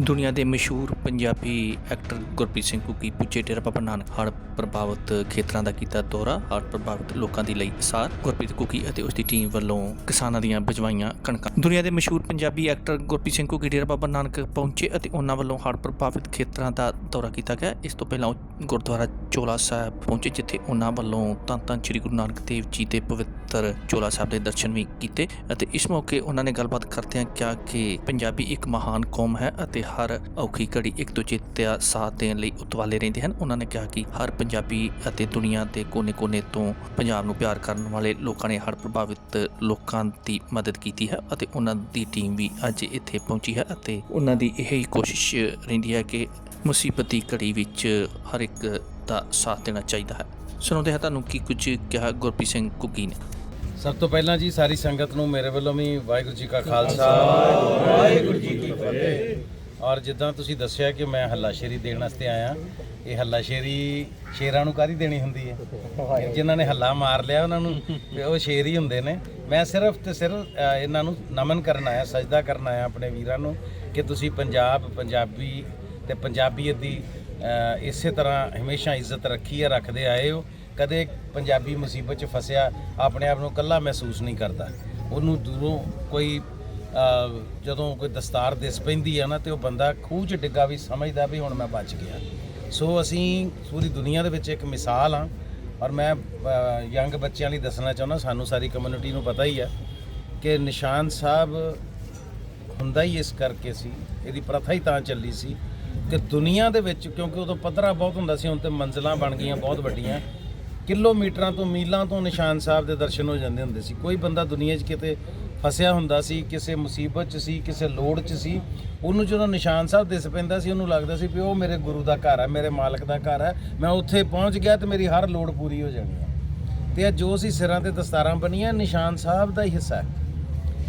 ਦੁਨੀਆ ਦੇ ਮਸ਼ਹੂਰ ਪੰਜਾਬੀ ਐਕਟਰ ਗੁਰਪ੍ਰੀਤ ਸਿੰਘ ਕੁੱਕੀ ਪੁੱਜੇ ਡੇਰਾ ਬਾਬਾ ਨਾਨਕ ਹੜ੍ਹ ਪ੍ਰਭਾਵਿਤ ਖੇਤਰਾਂ ਦਾ ਕੀਤਾ ਦੌਰਾ। ਹੜ੍ਹ ਪ੍ਰਭਾਵਿਤ ਲੋਕਾਂ ਦੀ ਲਈ ਸਾਰ ਗੁਰਪ੍ਰੀਤ ਕੁੱਕੀ ਅਤੇ ਉਸ ਦੀ ਟੀਮ ਵੱਲੋਂ ਕਿਸਾਨਾਂ ਦੀਆਂ ਬਜਵਾਈਆਂ ਕਣਕਾਂ। ਦੁਨੀਆ ਦੇ ਮਸ਼ਹੂਰ ਪੰਜਾਬੀ ਐਕਟਰ ਗੁਰਪ੍ਰੀਤ ਸਿੰਘ ਕੁੱਕੀ ਡੇਰਾ ਬਾਬਾ ਨਾਨਕ ਪਹੁੰਚੇ ਅਤੇ ਉਹਨਾਂ ਵੱਲੋਂ ਹੜ੍ਹ ਪ੍ਰਭਾਵਿਤ ਖੇਤਰਾਂ ਦਾ ਦੌਰਾ ਕੀਤਾ ਗਿਆ। ਇਸ ਤੋਂ ਪਹਿਲਾਂ ਉਹ ਗੁਰਦੁਆਰਾ ਚੋਲਾ ਸਾਹਿਬ ਪਹੁੰਚੇ, ਜਿੱਥੇ ਉਹਨਾਂ ਵੱਲੋਂ ਧੰਨ ਧੰਨ ਸ੍ਰੀ ਗੁਰੂ ਨਾਨਕ ਦੇਵ ਜੀ ਦੇ ਪਵਿੱਤਰ ਚੋਲਾ ਸਾਹਿਬ ਦੇ ਦਰਸ਼ਨ ਵੀ ਕੀਤੇ ਅਤੇ ਇਸ ਮੌਕੇ ਉਹਨਾਂ ਨੇ ਗੱਲਬਾਤ ਕਰਦਿਆਂ ਕਿਹਾ ਕਿ ਪੰਜਾਬੀ ਇੱਕ ਮਹਾਨ ਕੌਮ ਹੈ ਅਤੇ ਹਰ ਔਖੀ ਘੜੀ ਇੱਕ ਦੂਜੇ ਦਾ ਸਾਥ ਦੇਣ ਲਈ ਉਤਵਾਲੇ ਰਹਿੰਦੇ ਹਨ। ਉਹਨਾਂ ਨੇ ਕਿਹਾ ਕਿ ਹਰ ਪੰਜਾਬੀ ਅਤੇ ਦੁਨੀਆ ਦੇ ਕੋਨੇ-ਕੋਨੇ ਤੋਂ ਪੰਜਾਬ ਨੂੰ ਪਿਆਰ ਕਰਨ ਵਾਲੇ ਲੋਕਾਂ ਨੇ ਹੜ੍ਹ ਪ੍ਰਭਾਵਿਤ ਲੋਕਾਂ ਦੀ ਮਦਦ ਕੀਤੀ ਹੈ ਅਤੇ ਉਹਨਾਂ ਦੀ ਟੀਮ ਵੀ ਅੱਜ ਇੱਥੇ ਪਹੁੰਚੀ ਹੈ ਅਤੇ ਉਹਨਾਂ ਦੀ ਇਹ ਹੀ ਕੋਸ਼ਿਸ਼ ਰਹਿੰਦੀ ਹੈ ਕਿ ਮੁਸੀਬਤ ਦੀ ਘੜੀ ਵਿੱਚ ਹਰ ਇੱਕ ਦਾ ਸਾਥ ਦੇਣਾ ਚਾਹੀਦਾ ਹੈ। ਸੁਣਾਉਂਦੇ ਹਾਂ ਤੁਹਾਨੂੰ ਕੀ ਕੁਝ ਕਿਹਾ ਗੁਰਪ੍ਰੀਤ ਸਿੰਘ ਕੁੱਕੀ ਨੇ। ਸਭ ਤੋਂ ਪਹਿਲਾਂ ਜੀ ਸਾਰੀ ਸੰਗਤ ਨੂੰ ਮੇਰੇ ਵੱਲੋਂ ਵੀ ਵਾਹਿਗੁਰੂ ਜੀ ਕਾ ਖਾਲਸਾ ਵਾਹਿਗੁਰੂ ਜੀ ਕੀ ਫਤਿਹ। ਔਰ ਜਿੱਦਾਂ ਤੁਸੀਂ ਦੱਸਿਆ ਕਿ ਮੈਂ ਹੱਲਾਸ਼ੇਰੀ ਦੇਣ ਵਾਸਤੇ ਆਇਆ ਇਹ ਹੱਲਾਸ਼ੇਰੀ ਸ਼ੇਰਾਂ ਨੂੰ ਕਾਹਦੀ ਦੇਣੀ ਹੁੰਦੀ ਹੈ? ਜਿਨ੍ਹਾਂ ਨੇ ਹੱਲਾ ਮਾਰ ਲਿਆ ਉਹਨਾਂ ਨੂੰ ਉਹ ਸ਼ੇਰ ਹੀ ਹੁੰਦੇ ਨੇ। ਮੈਂ ਸਿਰਫ ਤੇ ਸਿਰਫ ਇਹਨਾਂ ਨੂੰ ਨਮਨ ਕਰਨ ਆਇਆ ਸਜਦਾ ਕਰਨ ਆਇਆ ਆਪਣੇ ਵੀਰਾਂ ਨੂੰ ਕਿ ਤੁਸੀਂ ਪੰਜਾਬ ਪੰਜਾਬੀ ਤੇ ਪੰਜਾਬੀਅਤ ਦੀ ਇਸੇ ਤਰ੍ਹਾਂ ਹਮੇਸ਼ਾ ਇੱਜ਼ਤ ਰੱਖੀ ਹੈ ਰੱਖਦੇ ਆਏ ਹੋ। ਕਦੇ ਪੰਜਾਬੀ ਮੁਸੀਬਤ 'ਚ ਫਸਿਆ ਆਪਣੇ ਆਪ ਨੂੰ ਇਕੱਲਾ ਮਹਿਸੂਸ ਨਹੀਂ ਕਰਦਾ। ਉਹਨੂੰ ਦੂਰੋਂ ਕੋਈ ਜਦੋਂ ਕੋਈ ਦਸਤਾਰ ਦਿਸ ਪੈਂਦੀ ਆ ਨਾ ਤੇ ਉਹ ਬੰਦਾ ਖੂਹ 'ਚ ਡਿੱਗਾ ਵੀ ਸਮਝਦਾ ਵੀ ਹੁਣ ਮੈਂ ਬਚ ਗਿਆ। ਸੋ ਅਸੀਂ ਪੂਰੀ ਦੁਨੀਆ ਦੇ ਵਿੱਚ ਇੱਕ ਮਿਸਾਲ ਆ ਔਰ ਮੈਂ ਯੰਗ ਬੱਚਿਆਂ ਲਈ ਦੱਸਣਾ ਚਾਹੁੰਦਾ, ਸਾਨੂੰ ਸਾਰੀ ਕਮਿਊਨਿਟੀ ਨੂੰ ਪਤਾ ਹੀ ਆ ਕਿ ਨਿਸ਼ਾਨ ਸਾਹਿਬ ਹੁੰਦਾ ਹੀ ਇਸ ਕਰਕੇ ਸੀ, ਇਹਦੀ ਪ੍ਰਥਾ ਹੀ ਤਾਂ ਚੱਲੀ ਸੀ ਕਿ ਦੁਨੀਆ ਦੇ ਵਿੱਚ, ਕਿਉਂਕਿ ਉਦੋਂ ਪੱਧਰਾ ਬਹੁਤ ਹੁੰਦਾ ਸੀ, ਹੁਣ ਤੇ ਮੰਜ਼ਲਾਂ ਬਣ ਗਈਆਂ ਬਹੁਤ ਵੱਡੀਆਂ, ਕਿਲੋਮੀਟਰਾਂ ਤੋਂ ਮੀਲਾਂ ਤੋਂ ਨਿਸ਼ਾਨ ਸਾਹਿਬ ਦੇ ਦਰਸ਼ਨ ਹੋ ਜਾਂਦੇ ਹੁੰਦੇ ਸੀ। ਕੋਈ ਬੰਦਾ ਦੁਨੀਆ 'ਚ ਕਿਤੇ ਫਸਿਆ ਹੁੰਦਾ ਸੀ, ਕਿਸੇ ਮੁਸੀਬਤ 'ਚ ਸੀ, ਕਿਸੇ ਲੋੜ 'ਚ ਸੀ, ਉਹਨੂੰ ਜਦੋਂ ਨਿਸ਼ਾਨ ਸਾਹਿਬ ਦਿਸ ਪੈਂਦਾ ਸੀ, ਉਹਨੂੰ ਲੱਗਦਾ ਸੀ ਵੀ ਉਹ ਮੇਰੇ ਗੁਰੂ ਦਾ ਘਰ ਹੈ, ਮੇਰੇ ਮਾਲਕ ਦਾ ਘਰ ਹੈ, ਮੈਂ ਉੱਥੇ ਪਹੁੰਚ ਗਿਆ ਤੇ ਮੇਰੀ ਹਰ ਲੋੜ ਪੂਰੀ ਹੋ ਜਾਣੀ ਹੈ। ਤੇ ਇਹ ਜੋ ਅਸੀਂ ਸਿਰਾਂ ਤੇ ਦਸਤਾਰਾਂ ਬਣੀਆਂ ਨਿਸ਼ਾਨ ਸਾਹਿਬ ਦਾ ਹੀ ਹਿੱਸਾ ਹੈ।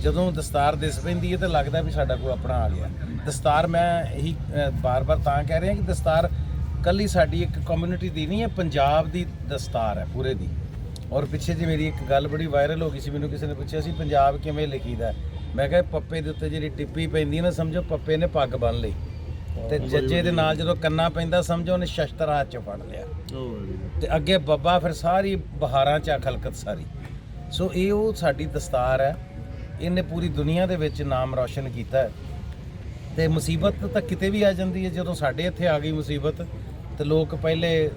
ਜਦੋਂ ਦਸਤਾਰ ਦਿਸ ਪੈਂਦੀ ਹੈ ਤਾਂ ਲੱਗਦਾ ਵੀ ਸਾਡਾ ਕੋਈ ਆਪਣਾ ਆ ਗਿਆ। ਦਸਤਾਰ ਮੈਂ ਇਹੀ ਬਾਰ-ਬਾਰ ਤਾਂ ਕਹਿ ਰਿਹਾ ਕਿ ਦਸਤਾਰ ਕੱਲੀ ਸਾਡੀ ਇੱਕ ਕਮਿਊਨਿਟੀ ਦੀ ਨਹੀਂ ਹੈ, ਪੰਜਾਬ ਦੀ ਦਸਤਾਰ ਹੈ, ਪੂਰੇ ਦੀ। ਔਰ ਪਿੱਛੇ ਜੇ ਮੇਰੀ ਇੱਕ ਗੱਲ ਬੜੀ ਵਾਇਰਲ ਹੋ ਗਈ ਸੀ ਮੈਨੂੰ ਕਿਸੇ ਨੇ ਪੁੱਛਿਆ ਸੀ ਪੰਜਾਬ ਕਿਵੇਂ ਲਿਖੀਦਾ? ਮੈਂ ਕਿਹਾ ਪੱਪੇ ਦੇ ਉੱਤੇ ਜਿਹੜੀ ਟਿੱਪੀ ਪੈਂਦੀ ਨਾ ਸਮਝੋ ਪੱਪੇ ਨੇ ਪੱਗ ਬੰਨ ਲਈ। ਤੇ ਜੱਜੇ ਦੇ ਨਾਲ ਜਦੋਂ ਕੰਨਾ ਪੈਂਦਾ ਸਮਝੋ ਉਹਨੇ ਸ਼ਸਤਰ ਹੱਥ ਚ ਫੜ ਲਿਆ। ਤੇ ਅੱਗੇ ਬੱਬਾ ਫਿਰ ਸਾਰੀ ਬਹਾਰਾਂ ਚ ਆ ਖਲਕਤ ਸਾਰੀ। ਸੋ ਇਹ ਉਹ ਸਾਡੀ ਦਸਤਾਰ ਹੈ। ਇਹਨੇ ਪੂਰੀ ਦੁਨੀਆ ਦੇ ਵਿੱਚ ਨਾਮ ਰੌਸ਼ਨ ਕੀਤਾ ਹੈ। ਤੇ ਮੁਸੀਬਤ ਤਾਂ ਕਿਤੇ ਵੀ ਆ ਜਾਂਦੀ ਹੈ। ਜਦੋਂ ਸਾਡੇ ਇੱਥੇ ਆ ਗਈ ਮੁਸੀਬਤ ਤੇ ਲੋਕ ਪਹਿਲੇ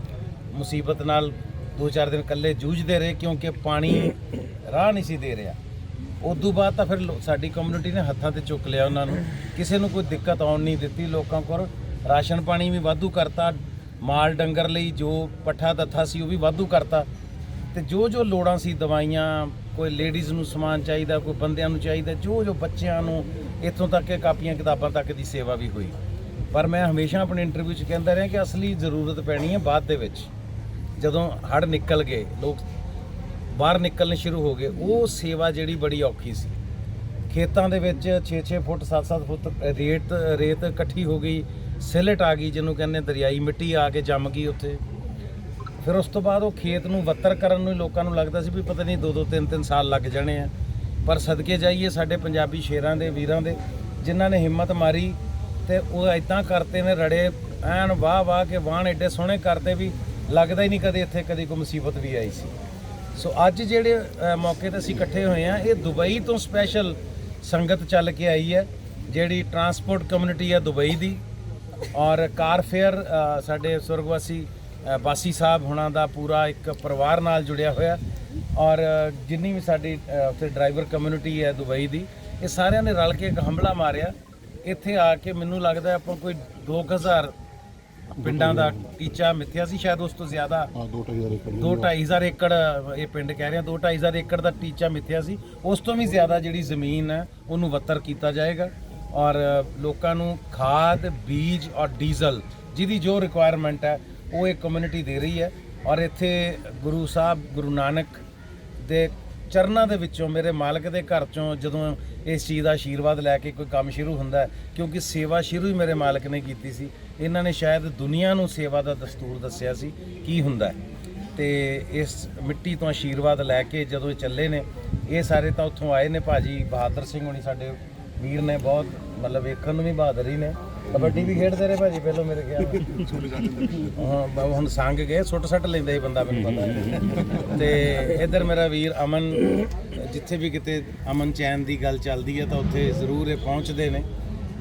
ਮੁਸੀਬਤ ਨਾਲ ਦੋ ਚਾਰ ਦਿਨ ਇਕੱਲੇ ਜੂਝਦੇ ਰਹੇ ਕਿਉਂਕਿ ਪਾਣੀ ਰਾਹ ਨਹੀਂ ਸੀ ਦੇ ਰਿਹਾ। ਉਦੋਂ ਬਾਅਦ ਤਾਂ ਫਿਰ ਸਾਡੀ ਕਮਿਊਨਿਟੀ ਨੇ ਹੱਥਾਂ ਤੇ ਚੁੱਕ ਲਿਆ ਉਹਨਾਂ ਨੂੰ। ਕਿਸੇ ਨੂੰ ਕੋਈ ਦਿੱਕਤ ਆਉਣ ਨਹੀਂ ਦਿੱਤੀ ਲੋਕਾਂ ਕੋਲ। ਰਾਸ਼ਨ ਪਾਣੀ ਵੀ ਵਾਧੂ ਕਰਤਾ। ਮਾਲ ਡੰਗਰ ਲਈ ਜੋ ਪੱਠਾ ਦੱਥਾ ਸੀ ਉਹ ਵੀ ਵਾਧੂ ਕਰਤਾ। ਤੇ ਜੋ ਜੋ ਲੋੜਾਂ ਸੀ ਦਵਾਈਆਂ, ਕੋਈ ਲੇਡੀਜ਼ ਨੂੰ ਸਮਾਨ ਚਾਹੀਦਾ, ਕੋਈ ਬੰਦਿਆਂ ਨੂੰ ਚਾਹੀਦਾ ਜੋ ਜੋ ਬੱਚਿਆਂ ਨੂੰ ਇੱਥੋਂ ਤੱਕ ਕਿ ਕਾਪੀਆਂ ਕਿਤਾਬਾਂ ਤੱਕ ਦੀ ਸੇਵਾ ਵੀ ਹੋਈ। ਪਰ ਮੈਂ ਹਮੇਸ਼ਾ ਆਪਣੇ ਇੰਟਰਵਿਊ 'ਚ ਕਹਿੰਦਾ ਰਿਹਾ ਕਿ ਅਸਲੀ ਜ਼ਰੂਰਤ ਪੈਣੀ ਹੈ ਬਾਅਦ ਦੇ ਵਿੱਚ। ਜਦੋਂ ਹੜ ਨਿਕਲ ਗਏ, ਲੋਕ ਬਾਹਰ ਨਿਕਲਣੇ ਸ਼ੁਰੂ ਹੋ ਗਏ, ਉਹ ਸੇਵਾ ਜਿਹੜੀ ਬੜੀ ਔਖੀ ਸੀ। ਖੇਤਾਂ ਦੇ ਵਿੱਚ 6-6 ਫੁੱਟ 7-7 ਫੁੱਟ ਰੇਤ ਰੇਤ ਇਕੱਠੀ ਹੋ ਗਈ, ਸਿਲਟ ਆ ਗਈ ਜਿਹਨੂੰ ਕਹਿੰਦੇ ਦਰਿਆਈ ਮਿੱਟੀ ਆ ਕੇ ਜੰਮ ਗਈ ਉੱਥੇ। ਫਿਰ ਉਸ ਤੋਂ ਬਾਅਦ ਉਹ ਖੇਤ ਨੂੰ ਵੱਤਰ ਕਰਨ ਨੂੰ ਹੀ ਲੋਕਾਂ ਨੂੰ ਲੱਗਦਾ ਸੀ ਵੀ ਪਤਾ ਨਹੀਂ 2-2 3-3 ਸਾਲ ਲੱਗ ਜਾਣੇ ਆ। ਪਰ ਸਦਕੇ ਜਾਈਏ ਸਾਡੇ ਪੰਜਾਬੀ ਸ਼ੇਰਾਂ ਦੇ, ਵੀਰਾਂ ਦੇ, ਜਿਨ੍ਹਾਂ ਨੇ ਹਿੰਮਤ ਮਾਰੀ ਤੇ ਉਹ ਇਦਾਂ ਕਰਤੇ ਨੇ, ਰੜੇ, ਐਨ ਵਾਹ ਵਾਹ ਕੇ ਵਾਹਣ ਐਡੇ ਸੋਹਣੇ ਕਰਤੇ ਵੀ ਲੱਗਦਾ ਹੀ ਨਹੀਂ ਕਦੇ ਇੱਥੇ ਕਦੀ ਕੋਈ ਮੁਸੀਬਤ ਵੀ ਆਈ ਸੀ। ਸੋ ਅੱਜ ਜਿਹੜੇ ਮੌਕੇ ਤੇ ਅਸੀਂ ਇਕੱਠੇ ਹੋਏ ਆ ਇਹ ਦੁਬਈ ਤੋਂ ਸਪੈਸ਼ਲ ਸੰਗਤ ਚੱਲ ਕੇ ਆਈ ਹੈ ਜਿਹੜੀ ਟਰਾਂਸਪੋਰਟ ਕਮਿਊਨਿਟੀ ਹੈ ਦੁਬਈ ਦੀ। ਔਰ ਕਾਰ ਫੇਅਰ ਸਾਡੇ ਸੁਰਗਵਾਸੀ ਅ, ਬਾਸੀ ਸਾਹਿਬ ਹੁਣਾਂ ਦਾ ਪੂਰਾ ਇੱਕ ਪਰਿਵਾਰ ਨਾਲ ਜੁੜਿਆ ਹੋਇਆ। ਔਰ ਜਿੰਨੀ ਵੀ ਸਾਡੀ ਅ, ਉੱਥੇ ਡਰਾਈਵਰ ਕਮਿਊਨਿਟੀ ਹੈ ਦੁਬਈ ਦੀ ਇਹ ਸਾਰਿਆਂ ਨੇ ਰਲ ਕੇ ਇੱਕ ਹਮਲਾ ਮਾਰਿਆ। ਇੱਥੇ ਆ ਕੇ ਮੈਨੂੰ ਲੱਗਦਾ ਆਪਾਂ ਕੋਈ 2000 ਪਿੰਡਾਂ ਦਾ ਟੀਚਾ ਮਿੱਥਿਆ ਸੀ ਸ਼ਾਇਦ ਉਸ ਤੋਂ ਜ਼ਿਆਦਾ। ਹਾਂ 2.5 ਏਕੜ ਏਕੜ ਇਹ ਪਿੰਡ ਕਹਿ ਰਿਹਾ ਦੋ ਢਾਈ ਹਜ਼ਾਰ ਏਕੜ ਦਾ ਟੀਚਾ ਮਿੱਥਿਆ ਸੀ। ਉਸ ਤੋਂ ਵੀ ਜ਼ਿਆਦਾ ਜਿਹੜੀ ਜ਼ਮੀਨ ਹੈ ਉਹਨੂੰ ਵੱਤਰ ਕੀਤਾ ਜਾਏਗਾ। ਔਰ ਲੋਕਾਂ ਨੂੰ ਖਾਦ ਬੀਜ ਔਰ ਡੀਜ਼ਲ ਜਿਹਦੀ ਜੋ ਰਿਕੁਆਇਰਮੈਂਟ ਹੈ ਉਹ ਇਹ ਕਮਿਊਨਿਟੀ ਦੇ ਰਹੀ ਹੈ। ਔਰ ਇੱਥੇ ਗੁਰੂ ਸਾਹਿਬ ਗੁਰੂ ਨਾਨਕ ਦੇ ਚਰਨਾਂ ਦੇ ਵਿੱਚੋਂ ਮੇਰੇ ਮਾਲਕ ਦੇ ਘਰ ਚੋਂ ਜਦੋਂ ਇਸ ਚੀਜ਼ ਦਾ ਆਸ਼ੀਰਵਾਦ ਲੈ ਕੇ ਕੋਈ ਕੰਮ ਸ਼ੁਰੂ ਹੁੰਦਾ ਕਿਉਂਕਿ ਸੇਵਾ ਸ਼ੁਰੂ ਹੀ ਮੇਰੇ ਮਾਲਕ ਨੇ ਕੀਤੀ ਸੀ, ਇਹਨਾਂ ਨੇ ਸ਼ਾਇਦ ਦੁਨੀਆ ਨੂੰ ਸੇਵਾ ਦਾ ਦਸਤੂਰ ਦੱਸਿਆ ਸੀ, ਕੀ ਹੁੰਦਾ ਹੈ। ਤੇ ਇਸ ਮਿੱਟੀ ਤੋਂ ਆਸ਼ੀਰਵਾਦ ਲੈ ਕੇ ਜਦੋਂ ਇਹ ਚੱਲੇ ਨੇ, ਇਹ ਸਾਰੇ ਤਾਂ ਉੱਥੋਂ ਆਏ ਨੇ ਭਾਜੀ, ਬਹਾਦਰ ਸਿੰਘ ਹੋਣੀ ਸਾਡੇ ਵੀਰ ਨੇ ਬਹੁਤ, ਮਤਲਬ ਵੇਖਣ ਨੂੰ ਵੀ ਬਹਾਦਰ ਹੀ ਨੇ। ਕਬੱਡੀ ਵੀ ਖੇਡਦੇ ਰਹੇ ਭਾਜੀ, ਪਹਿਲਾਂ ਮੇਰੇ ਖਿਆਲ ਹਾਂ ਬ- ਹੁਣ ਸੰਗ ਗਏ ਸੁੱਟ ਸੱਟ ਲੈਂਦਾ ਹੀ ਬੰਦਾ, ਮੈਨੂੰ ਪਤਾ ਹੈ। ਤੇ ਇੱਧਰ ਮੇਰਾ ਵੀਰ ਅਮਨ, ਜਿੱਥੇ ਵੀ ਕਿਤੇ ਅਮਨ ਚੈਨ ਦੀ ਗੱਲ ਚੱਲਦੀ ਹੈ ਤਾਂ ਉੱਥੇ ਜ਼ਰੂਰ ਇਹ ਪਹੁੰਚਦੇ ਨੇ।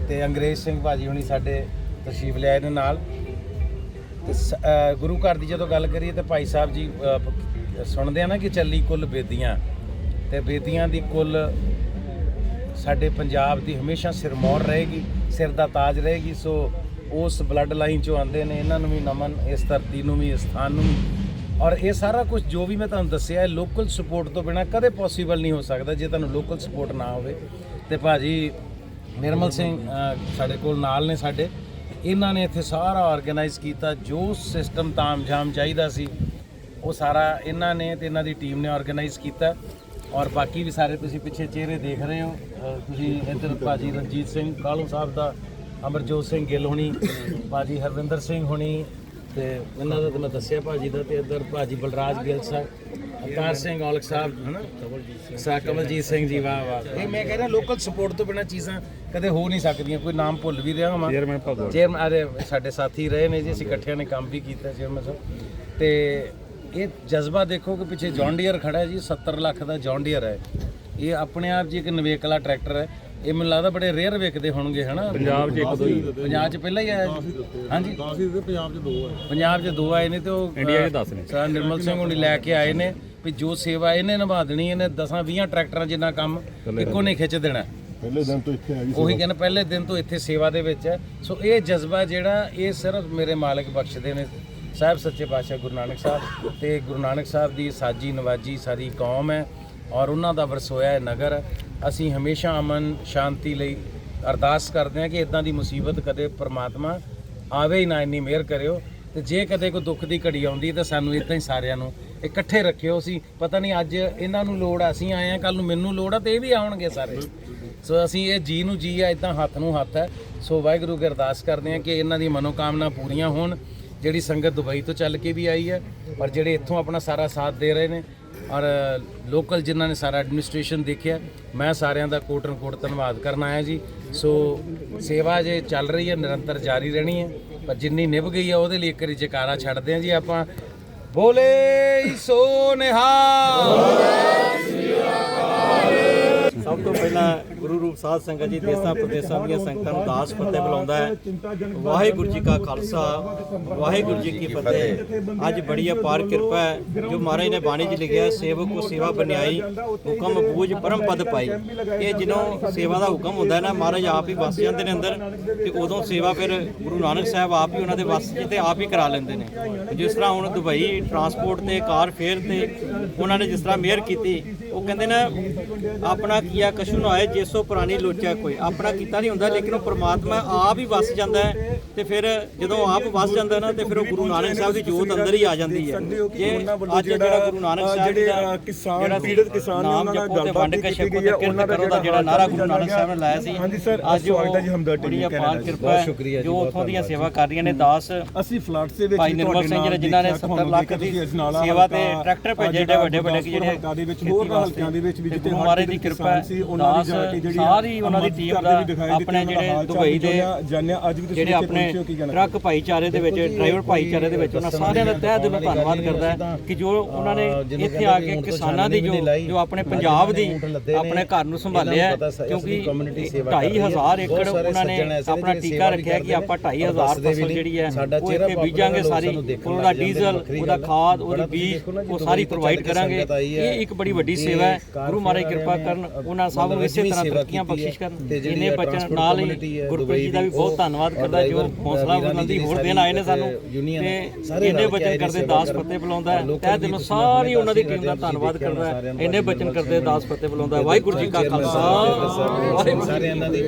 ਤੇ ਅੰਗਰੇਜ਼ ਸਿੰਘ ਭਾਜੀ ਹੁਣੀ ਸਾਡੇ ਤਸ਼ਰੀਫ ਲਿਆਏ ਨੇ ਨਾਲ। ਤੇ ਗੁਰੂ ਘਰ ਦੀ ਜਦੋਂ ਗੱਲ ਕਰੀਏ ਤਾਂ ਭਾਈ ਸਾਹਿਬ ਜੀ ਸੁਣਦੇ ਆ ਨਾ ਕਿ ਚੱਲੀ ਕੁੱਲ ਬੇਦੀਆਂ। ਤੇ ਬੇਦੀਆਂ ਦੀ ਕੁੱਲ ਸਾਡੇ ਪੰਜਾਬ ਦੀ ਹਮੇਸ਼ਾ ਸਿਰਮੌਰ ਰਹੇਗੀ। ਸਿਰ ਦਾ ਤਾਜ ਰਹੇਗੀ, ਸੋ ਉਸ ਬਲੱਡ ਲਾਈਨ ਚੋਂ ਆਉਂਦੇ ਨੇ, ਇਹਨਾਂ ਨੂੰ ਵੀ ਨਮਨ, ਇਸ ਧਰਤੀ ਨੂੰ ਵੀ, ਇਸ ਸਥਾਨ ਨੂੰ ਵੀ। ਔਰ ਇਹ ਸਾਰਾ ਕੁਝ ਜੋ ਵੀ ਮੈਂ ਤੁਹਾਨੂੰ ਦੱਸਿਆ ਹੈ ਲੋਕਲ ਸਪੋਰਟ ਤੋਂ ਬਿਨਾ ਕਦੇ ਪੋਸੀਬਲ ਨਹੀਂ ਹੋ ਸਕਦਾ ਜੇ ਤੁਹਾਨੂੰ ਲੋਕਲ ਸਪੋਰਟ ਨਾ ਹੋਵੇ। ਤੇ ਭਾਜੀ, ਨਿਰਮਲ ਸਿੰਘ ਸਾਡੇ ਕੋਲ ਨਾਲ ਨੇ ਸਾਡੇ। ਇਹਨਾਂ ਨੇ ਇੱਥੇ ਸਾਰਾ ਆਰਗੇਨਾਈਜ਼ ਕੀਤਾ, ਜੋ ਸਿਸਟਮ ਤਾਮਝਾਮ ਚਾਹੀਦਾ ਸੀ, ਉਹ ਸਾਰਾ ਇਹਨਾਂ ਨੇ ਤੇ ਇਹਨਾਂ ਦੀ ਟੀਮ ਨੇ ਆਰਗੇਨਾਈਜ਼ ਕੀਤਾ। ਔਰ ਬਾਕੀ ਵੀ ਸਾਰੇ ਤੁਸੀਂ ਪਿੱਛੇ ਚਿਹਰੇ ਦੇਖ ਰਹੇ ਹੋ। ਅਹ ਤੁਸੀਂ ਇੱਧਰ ਭਾਜੀ ਰਣਜੀਤ ਸਿੰਘ ਕਾਲੂ ਸਾਹਿਬ ਦਾ ਅਮਰਜੋਤ ਸਿੰਘ ਗਿੱਲ ਹੋਣੀ ਭਾਜੀ ਹਰਵਿੰਦਰ ਸਿੰਘ ਹੋਣੀ ਤੇ ਇਹਨਾਂ ਦਾ ਤਾਂ ਮੈਂ ਦੱਸਿਆ ਭਾਜੀ ਦਾ ਤੇ ਇੱਧਰ ਭਾਜੀ ਬਲਰਾਜ ਗਿੱਲ ਸਾਹਿਬ ਅਵਤਾਰ ਸਿੰਘ ਔਲਖ ਸਾਹਿਬ ਹਨਾ? ਸਾ ਕਮਲਜੀਤ ਸਿੰਘ ਜੀ ਵਾਹ ਵਾਹ। ਇਹ ਮੈਂ ਕਹਿ ਰਿਹਾ ਲੋਕਲ ਸਪੋਰਟ ਤੋਂ ਬਿਨਾ ਚੀਜ਼ਾਂ ਕਦੇ ਹੋ ਨਹੀਂ ਸਕਦੀਆਂ ਕੋਈ ਨਾਮ ਭੁੱਲ ਵੀ ਰਿਹਾ ਹਾਂ ਚੇਅਰਮੈਨ ਭਗਵਤ ਚੇਅਰਮੈਨ ਅਰੇ ਸਾਡੇ ਸਾਥੀ ਰਹੇ ਨੇ ਜੀ ਅਸੀਂ ਇਕੱਠਿਆਂ ਨੇ ਕੰਮ ਵੀ ਕੀਤਾ ਚੇਅਰਮੈਨ ਸਾਹਿਬ। ਤੇ ਇਹ ਜਜ਼ਬਾ ਦੇਖੋ ਕਿ ਪਿੱਛੇ ਜੌਨ ਡੀਅਰ ਖੜਾ ਹੈ ਜੀ 70 ਲੱਖ ਦਾ ਜੌਨ ਡੀਅਰ ਹੈ। ਇਹ ਆਪਣੇ ਆਪ 'ਚ ਇੱਕ ਨਵੇਕਲਾ ਟਰੈਕਟਰ ਹੈ। ਇਹ ਮੈਨੂੰ ਲੱਗਦਾ ਬੜੇ ਰੇਅਰ ਵਿਕਦੇ ਹੋਣਗੇ ਹਨਾ? ਪੰਜਾਬ 'ਚ ਇੱਕ ਦੋ ਹੀ। ਪੰਜਾਬ 'ਚ ਪਹਿਲਾਂ ਹੀ ਆਇਆ ਜੀ। ਹਾਂਜੀ। 10 ਹੀ ਪੰਜਾਬ 'ਚ ਦੋ ਆ ਪੰਜਾਬ 'ਚ ਦੋ ਆਏ ਨੇ ਤੇ ਉਹ ਇੰਡੀਆ 'ਚ 10 ਨੇ। ਸਰ ਨਿਰਮਲ ਸਿੰਘ ਹੁਣੀ ਲੈ ਕੇ ਆਏ ਨੇ ਵੀ ਜੋ ਸੇਵਾ ਇਹਨੇ ਨਿਭਾ ਦੇਣੀ ਇਹਨੇ 10 20 ਟਰੈਕਟਰਾਂ ਜਿੰਨਾ ਕੰਮ ਇੱਕੋ ਨੇ ਖਿੱਚ ਦੇਣਾ। ਪਹਿਲੇ ਦਿਨ ਤੋਂ ਇੱਥੇ ਆ ਗਈ ਉਹੀ ਕਹਿੰਦੇ ਪਹਿਲੇ ਦਿਨ ਤੋਂ ਇੱਥੇ ਸੇਵਾ ਦੇ ਵਿੱਚ ਹੈ। ਸੋ ਇਹ ਜਜ਼ਬਾ ਜਿਹੜਾ ਇਹ ਸਿਰਫ ਮੇਰੇ ਮਾਲਕ ਬਖਸ਼ਦੇ ਨੇ। ਸਾਹਿਬ, ਸੱਚੇ ਪਾਤਸ਼ਾਹ ਗੁਰੂ ਨਾਨਕ ਸਾਹਿਬ ਤੇ ਗੁਰੂ ਨਾਨਕ ਸਾਹਿਬ ਦੀ ਸਾਜੀ ਨਵਾਜੀ ਸਾਰੀ ਕੌਮ ਹੈ ਔਰ ਉਹਨਾਂ ਦਾ ਵਰਸੋਇਆ ਹੈ ਨਗਰ ਅਸੀਂ ਹਮੇਸ਼ਾ ਅਮਨ, ਸ਼ਾਂਤੀ ਲਈ ਅਰਦਾਸ ਕਰਦੇ ਹਾਂ ਕਿ ਇਦਾਂ ਦੀ ਮੁਸੀਬਤ ਕਦੇ ਪਰਮਾਤਮਾ ਆਵੇ ਹੀ ਨਾ, ਇੰਨੀ ਮਿਹਰ ਕਰਿਓ। ਤੇ ਜੇ ਕਦੇ ਕੋਈ ਦੁੱਖ ਦੀ ਘੜੀ ਆਉਂਦੀ ਤਾਂ ਸਾਨੂੰ ਇਦਾਂ ਹੀ ਸਾਰਿਆਂ ਨੂੰ ਇਕੱਠੇ ਰੱਖਿਓ। ਸੀ ਪਤਾ ਨਹੀਂ ਅੱਜ ਇਹਨਾਂ ਨੂੰ ਲੋੜ ਆ, ਅਸੀਂ ਆਏ ਆ ਕੱਲ ਨੂੰ ਮੈਨੂੰ ਲੋੜ ਆ ਤੇ ਇਹ ਵੀ ਆਉਣਗੇ ਸਾਰੇ। ਸੋ ਅਸੀਂ ਇਹ ਜੀ ਨੂੰ ਜੀ ਆ ਇਦਾਂ ਹੱਥ ਨੂੰ ਹੱਥ ਹੈ। ਸੋ ਵਾਹਿਗੁਰੂ ਕੀ ਅਰਦਾਸ ਕਰਦੇ ਹਾਂ ਕਿ ਇਹਨਾਂ ਦੀ ਮਨੋਕਾਮਨਾ ਪੂਰੀਆਂ ਹੋਣ। ਜਿਹੜੀ ਸੰਗਤ ਦੁਬਈ ਤੋਂ ਚੱਲ ਕੇ ਵੀ ਆਈ ਹੈ ਔਰ ਜਿਹੜੇ ਇੱਥੋਂ ਆਪਣਾ ਸਾਰਾ ਸਾਥ ਦੇ ਰਹੇ ਨੇ ਔਰ ਲੋਕਲ ਜਿਨ੍ਹਾਂ ਨੇ ਸਾਰਾ ਐਡਮਿਨਿਸਟ੍ਰੇਸ਼ਨ ਦੇਖਿਆ, ਮੈਂ ਸਾਰਿਆਂ ਦਾ ਕੋਟਨ ਕੋਟ ਧੰਨਵਾਦ ਕਰਨ ਆਇਆ ਜੀ। ਸੋ ਸੇਵਾ ਜੇ ਚੱਲ ਰਹੀ ਹੈ, ਨਿਰੰਤਰ ਜਾਰੀ ਰਹਿਣੀ ਹੈ, ਪਰ ਜਿੰਨੀ ਨਿਭ ਗਈ ਹੈ, ਉਹਦੇ ਲਈ ਇੱਕ ਵਾਰੀ ਜਕਾਰਾ ਛੱਡਦੇ ਹਾਂ ਜੀ ਆਪਾਂ। ਬੋਲੇ ਸੋ ਨਿਹਾਲ! ਪਹਿਲਾਂ ਗੁਰੂ ਰੂਪ ਸਾਧ ਸੰਗਤ ਜੀ ਦੇਸਾਂ ਪ੍ਰਦੇਸਾਂ ਦੀਆਂ ਸੰਗਤਾਂ ਨੂੰ ਦਾਸ ਫਤਿਹ ਬੁਲਾਉਂਦਾ ਹੈ। ਵਾਹਿਗੁਰੂ ਜੀ ਕਾ ਖਾਲਸਾ, ਵਾਹਿਗੁਰੂ ਜੀ ਕੀ ਫਤਿਹ। ਅੱਜ ਬੜੀ ਅਪਾਰ ਕਿਰਪਾ ਹੈ, ਜੋ ਮਹਾਰਾਜ ਨੇ ਬਾਣੀ 'ਚ ਲਿਖਿਆ ਸੇਵਕ ਕੋ ਸੇਵਾ ਬਨਿਆਈ, ਹੁਕਮ ਬੂਝ ਪਰਮ ਪਦ ਪਾਈ। ਇਹ ਜਦੋਂ ਸੇਵਾ ਦਾ ਹੁਕਮ ਹੁੰਦਾ ਨਾ, ਮਹਾਰਾਜ ਆਪ ਹੀ ਵਸ ਜਾਂਦੇ ਨੇ ਅੰਦਰ, ਤੇ ਉਦੋਂ ਸੇਵਾ ਫਿਰ ਗੁਰੂ ਨਾਨਕ ਸਾਹਿਬ ਆਪ ਹੀ ਉਹਨਾਂ ਦੇ ਵਸ 'ਚ ਤੇ ਆਪ ਹੀ ਕਰਾ ਲੈਂਦੇ ਨੇ। ਜਿਸ ਤਰ੍ਹਾਂ ਹੁਣ ਦੁਬਈ ਟਰਾਂਸਪੋਰਟ ਤੇ, ਕਾਰ ਫੇਅਰ ਤੇ, ਉਹਨਾਂ ਨੇ ਜਿਸ ਤਰ੍ਹਾਂ ਮਿਹਰ ਕੀਤੀ ਉਹ ਕਹਿੰਦੇ ਨਾ ਆਪਣਾ ਕੀਆ ਕਛੂ ਨਾ ਹੋਏ ਜੇਸੋ ਪੁਰਾਣੀ ਲੋਚਾ ਕੋਈ। ਆਪਣਾ ਕੀਤਾ ਨਹੀਂ ਹੁੰਦਾ ਲੇਕਿਨ ਉਹ ਪ੍ਰਮਾਤਮਾ ਆਪ ਹੀ ਵਸ ਜਾਂਦਾ ਹੈ ਤੇ ਫਿਰ ਜਦੋਂ ਆਪ ਵਸ ਜਾਂਦਾ ਨਾ ਤੇ ਫਿਰ ਉਹ ਗੁਰੂ ਨਾਨਕ ਸਾਹਿਬ ਦੀ ਜੋਤ ਅੰਦਰ ਹੀ ਆ ਜਾਂਦੀ ਹੈ। ਜੇ ਅੱਜ ਜਿਹੜਾ ਗੁਰੂ ਨਾਨਕ ਸਾਹਿਬ ਜੀ ਦਾ ਕਿਸਾਨ ਪੀੜਤ ਕਿਸਾਨ ਨੇ ਉਹਨਾਂ ਨਾਲ ਗੱਲਬਾਤ ਕੀਤੀ ਗਈ ਹੈ ਉਹਨਾਂ ਦਾ ਜਿਹੜਾ ਜਿਹੜਾ ਨਾਰਾ ਗੁਰੂ ਨਾਨਕ ਸਾਹਿਬ ਨੇ ਲਾਇਆ ਸੀ। ਹਾਂਜੀ ਸਰ, ਅੱਜ ਉਹ ਸਵਾਗਤ ਹੈ ਜੀ ਹਮਦਰਦ ਟੀਮ ਅਪਾਰ ਕਿਰਪਾ ਹੈ। ਸ਼ੁਕਰੀਆ ਜੀ, ਉੱਥੋਂ ਦੀਆਂ ਸੇਵਾ ਕਰ ਰਹੀਆਂ ਨੇ ਦਾਸ। ਅਸੀਂ ਫਲੱਡਸ ਦੇ ਵਿੱਚ ਭਾਈ ਨਿਰਮਲ ਸਿੰਘ ਜਿਹੜੇ ਜਿਨ੍ਹਾਂ ਨੇ ਦੇਖਿਆ, 70 ਤੁਹਾਨੂੰ ਲੱਖ ਦੀ ਸੇਵਾ ਤੇ ਟਰੈਕਟਰ ਭੇਜੇ ਜਿਹੜਾ ਵੱਡੇ ਵੱਡੇ ਜਿਹੜੇ ਵਾਸਤੇ। ਹਲਕਿਆਂ ਦੇ ਵਿੱਚ ਵੀ ਜਿੱਥੇ ਮਹਾਰਾਜ ਦੀ ਕਿਰਪਾ ਸੀ, ਉਹਨਾਂ ਦੀ ਦਾਸ ਜਾ ਕੇ ਜਿਹੜੀ ਸਾਰੀ ਉਹਨਾਂ ਦੀ ਟੀਮ ਦਾ ਆਪਣੇ ਜਿਹੜੇ ਦੁਬਈ ਦੇ ਜਾਣਿਆ ਅੱਜ ਵੀ ਤੁਸੀਂ ਜਿਹੜੇ ਆਪਣੇ ਟਰੱਕ ਭਾਈਚਾਰੇ ਦੇ ਵਿੱਚ ਡਰਾਈਵਰ ਭਾਈਚਾਰੇ ਦੇ ਵਿੱਚ ਉਹਨਾਂ ਸਾਰਿਆਂ ਦਾ ਤਹਿ ਦਿਲੋਂ ਧੰਨਵਾਦ ਕਰਦਾ ਹੈ ਕਿ ਜੋ ਉਹਨਾਂ ਨੇ ਇੱਥੇ ਆ ਕੇ ਕਿਸਾਨਾਂ ਦੀ ਜੋ ਜੋ ਆਪਣੇ ਪੰਜਾਬ ਦੀ ਆਪਣੇ ਘਰ ਨੂੰ ਸੰਭਾਲਿਆ ਕਿਉਂਕਿ 2500 ਏਕੜ ਉਹਨਾਂ ਨੇ ਆਪਣਾ ਟੀਕਾ ਰੱਖਿਆ ਕਿ ਆਪਾਂ 2500 ਫਸਲ ਜਿਹੜੀ ਹੈ ਉਹ ਇੱਥੇ ਬੀਜਾਂਗੇ ਸਾਰੀ ਉਹਦਾ ਡੀਜ਼ਲ ਉਹਦਾ ਖਾਦ ਉਹਦੀ ਬੀਜ ਉਹ ਸਾਰੀ ਪ੍ਰੋਵਾਈਡ ਕਰਾਂਗੇ ਇਹ ਇੱਕ ਬੜੀ ਵੱਡੀ ਸੇਵਾ ਹੈ। ਗੁਰੂ ਮਹਾਰਾਜ ਕਿਰਪਾ ਕਰਨ ਉਹਨਾਂ ਸਭ ਨੂੰ ਇਸੇ ਤਰ੍ਹਾਂ ਤਰੱਕੀਆਂ ਬਖਸ਼ਿਸ਼ ਕਰਨ। ਇਹਨੇ ਬਚਨ ਨਾਲ ਹੀ ਗੁਰਪ੍ਰੀਤ ਜੀ ਦਾ ਵੀ ਬਹੁਤ ਧੰਨਵਾਦ ਕਰਦਾ ਜੋ ਹੌਸਲਾ ਬੁਲੰਦੀ ਹੋਰ ਦੇਣ ਆਏ ਨੇ ਸਾਨੂੰ। ਤੇ ਇਹਨੇ ਬਚਨ ਕਰਦੇ ਦਾਸ ਫਤਿਹ ਬੁਲਾਉਂਦਾ ਹੈ। ਤਹਿ ਦਿਲੋਂ ਸਾਰੀ ਉਹਨਾਂ ਦੀ ਟੀਮ ਦਾ ਧੰਨਵਾਦ ਕਰਦਾ ਇਹਨੇ ਬਚਨ ਕਰਦੇ ਦਾਸ ਫਤਿਹ ਬੁਲਾਉਂਦਾ ਵਾਹਿਗੁਰੂ ਜੀ ਕਾ ਖਾਲਸਾ। ਵਾਹਿਗੁਰੂ ਜੀ ਕੀ ਸਾਰੇ ਇਹਨਾਂ ਦੀ